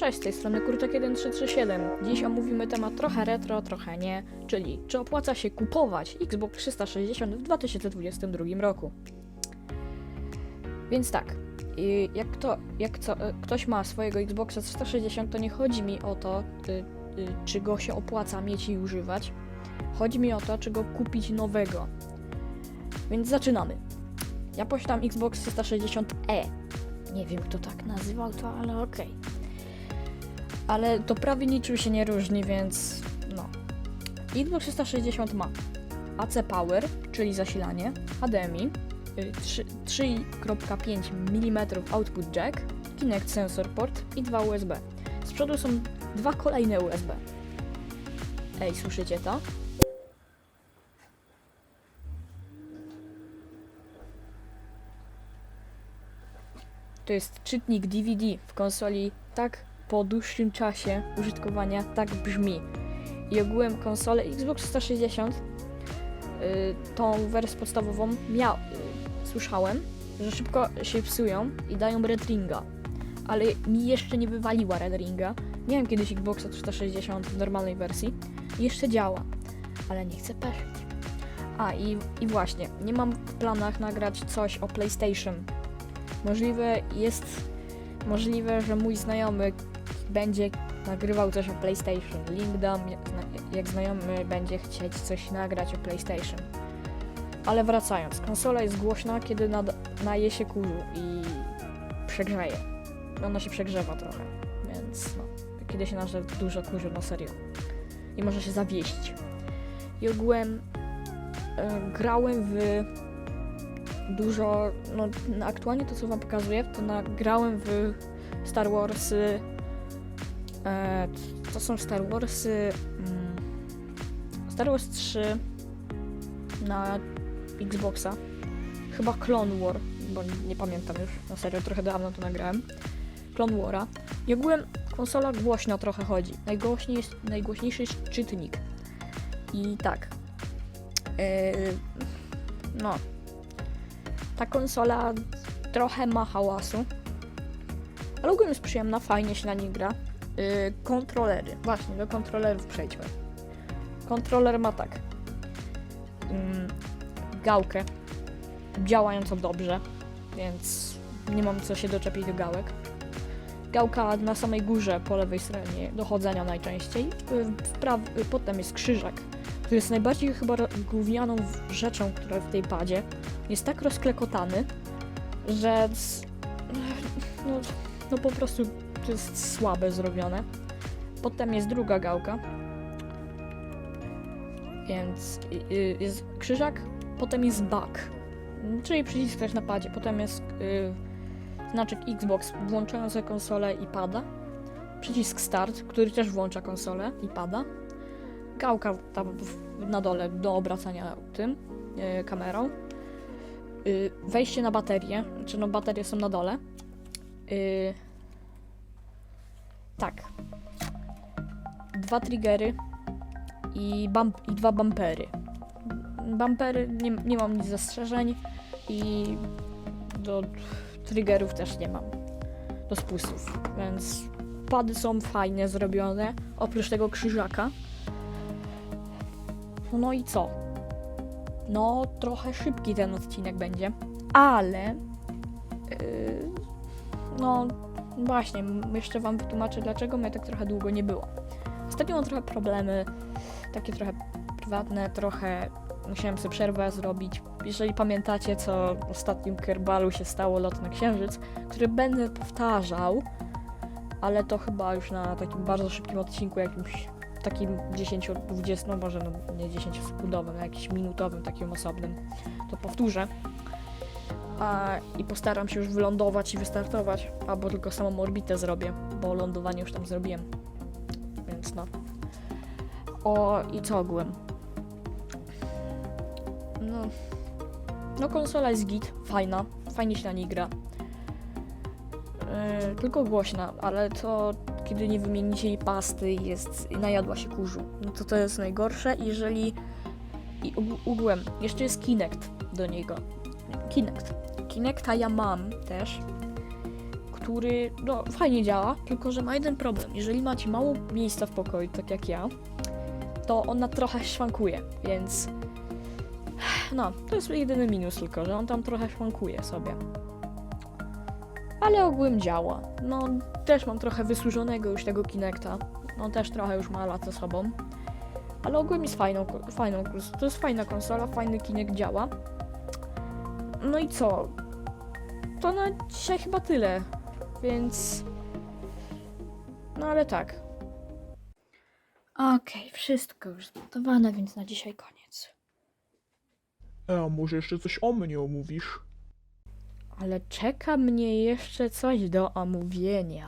Cześć, z tej strony Kurczak1337. Dziś omówimy temat trochę retro, trochę nie, czyli czy opłaca się kupować Xbox 360 w 2022 roku. Więc tak, jak, to, jak co, e, ktoś ma swojego Xboxa 360, to nie chodzi mi o to, y, y, czy go się opłaca mieć i używać. Chodzi mi o to, czy go kupić nowego. Więc zaczynamy. Ja posiadam Xbox 360e. Nie wiem, kto tak nazywał to, ale okej ale to prawie niczym się nie różni, więc no. Xbox 360 ma AC Power, czyli zasilanie, HDMI, y, trzy- 3,5 mm output jack, Kinect Sensor Port i dwa USB. Z przodu są dwa kolejne USB. Ej, słyszycie to? To jest czytnik DVD w konsoli tak po dłuższym czasie użytkowania tak brzmi. I ogółem konsolę Xbox 360, y, tą wersję podstawową, miał, y, słyszałem, że szybko się psują i dają red ringa. Ale mi jeszcze nie wywaliła red ringa. Miałem kiedyś Xboxa 360 w normalnej wersji jeszcze działa, ale nie chcę peszyć. A i, i właśnie, nie mam w planach nagrać coś o PlayStation. Możliwe jest, możliwe, że mój znajomy będzie nagrywał coś o PlayStation. Link dam, jak zna- jak znajomy będzie chcieć coś nagrać o PlayStation. Ale wracając, konsola jest głośna, kiedy nad, naje się kurzu i przegrzeje. Ona się przegrzewa trochę, więc no, kiedy się naże dużo kurzu na serio. I może się zawieść. I ogółem e, grałem w dużo, no aktualnie to co wam pokazuję, to nagrałem w Star Warsy E, to są Star Warsy. Mm, Star Wars 3 na Xboxa. Chyba Clone War, bo nie pamiętam już. Na serio, trochę dawno to nagrałem. Clone War'a. I ogółem konsola głośno trochę chodzi. Najgłośniej jest, najgłośniejszy jest czytnik. I tak. E, no. Ta konsola trochę ma hałasu. Ale ogólnie jest przyjemna, fajnie się na niej gra. Yy, kontrolery. Właśnie, do kontrolerów przejdźmy. Kontroler ma tak. Ym, gałkę działającą dobrze, więc nie mam co się doczepić do gałek. Gałka na samej górze po lewej stronie dochodzenia najczęściej. Yy, yy, potem jest krzyżak, który jest najbardziej chyba gównianą rzeczą, która w tej padzie. Jest tak rozklekotany, że no, no po prostu to jest słabe zrobione. Potem jest druga gałka. Więc jest krzyżak, potem jest back, czyli przycisk też na padzie. Potem jest y, znaczek Xbox włączający konsolę i pada. Przycisk start, który też włącza konsolę i pada. Gałka tam na dole do obracania tym y, kamerą. Y, wejście na baterię, czy no baterie są na dole. Tak. Dwa triggery i, bump, i dwa bumpery. Bumpery nie, nie mam nic zastrzeżeń i do triggerów też nie mam. Do spustów, więc pady są fajnie zrobione, oprócz tego krzyżaka. No i co? No, trochę szybki ten odcinek będzie, ale yy, no Właśnie, jeszcze wam wytłumaczę, dlaczego mnie tak trochę długo nie było. Ostatnio mam trochę problemy, takie trochę prywatne, trochę musiałem sobie przerwę zrobić. Jeżeli pamiętacie, co w ostatnim Kerbalu się stało, lot na Księżyc, który będę powtarzał, ale to chyba już na takim bardzo szybkim odcinku, jakimś takim 10-20, no może no nie 10 sekundowym, a jakimś minutowym, takim osobnym, to powtórzę a, i postaram się już wylądować i wystartować, albo tylko samą orbitę zrobię, bo lądowanie już tam zrobiłem. Więc no. O, i co ogółem? No. No, konsola jest git, fajna, fajnie się na niej gra. Yy, tylko głośna, ale to kiedy nie wymienicie jej pasty jest najadła się kurzu. No to to jest najgorsze, jeżeli i ogółem jeszcze jest Kinect do niego. Kinect. Kinecta ja mam też, który no, fajnie działa, tylko że ma jeden problem. Jeżeli macie mało miejsca w pokoju, tak jak ja, to ona trochę szwankuje, więc no, to jest jedyny minus tylko, że on tam trochę szwankuje sobie. Ale ogółem działa. No, też mam trochę wysłużonego już tego Kinecta. No, też trochę już ma lat za sobą. Ale ogółem jest fajną, fajną, to jest fajna konsola, fajny Kinect działa. No i co? To na dzisiaj chyba tyle, więc... No ale tak. Okej, wszystko już zmontowane, więc na dzisiaj koniec. E, a może jeszcze coś o mnie omówisz? Ale czeka mnie jeszcze coś do omówienia.